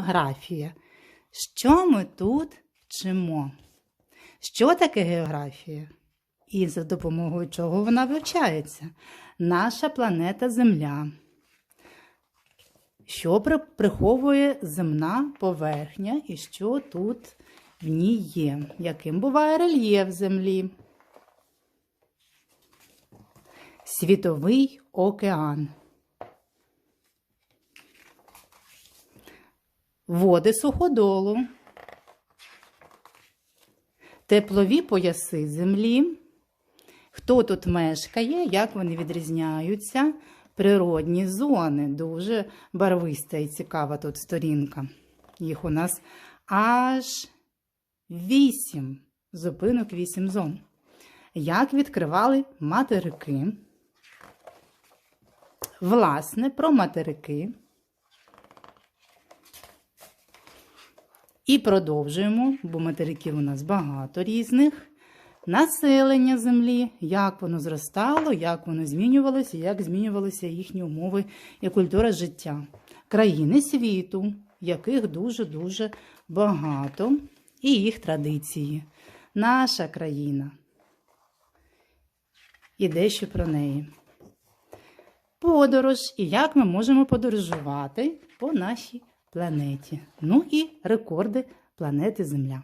Географія. Що ми тут вчимо? Що таке географія? І за допомогою чого вона вивчається? Наша планета Земля. Що при- приховує земна поверхня і що тут в ній є? Яким буває рельєф Землі? Світовий океан. Води суходолу. Теплові пояси землі. Хто тут мешкає, як вони відрізняються? Природні зони. Дуже барвиста і цікава тут сторінка. Їх у нас аж вісім. Зупинок вісім зон. Як відкривали материки? Власне, про материки. І продовжуємо, бо материків у нас багато різних. Населення землі, як воно зростало, як воно змінювалося, як змінювалися їхні умови і культура життя. Країни світу, яких дуже-дуже багато, і їх традиції. Наша країна. І дещо про неї. Подорож і як ми можемо подорожувати по нашій планеті. Ну і рекорди планети Земля.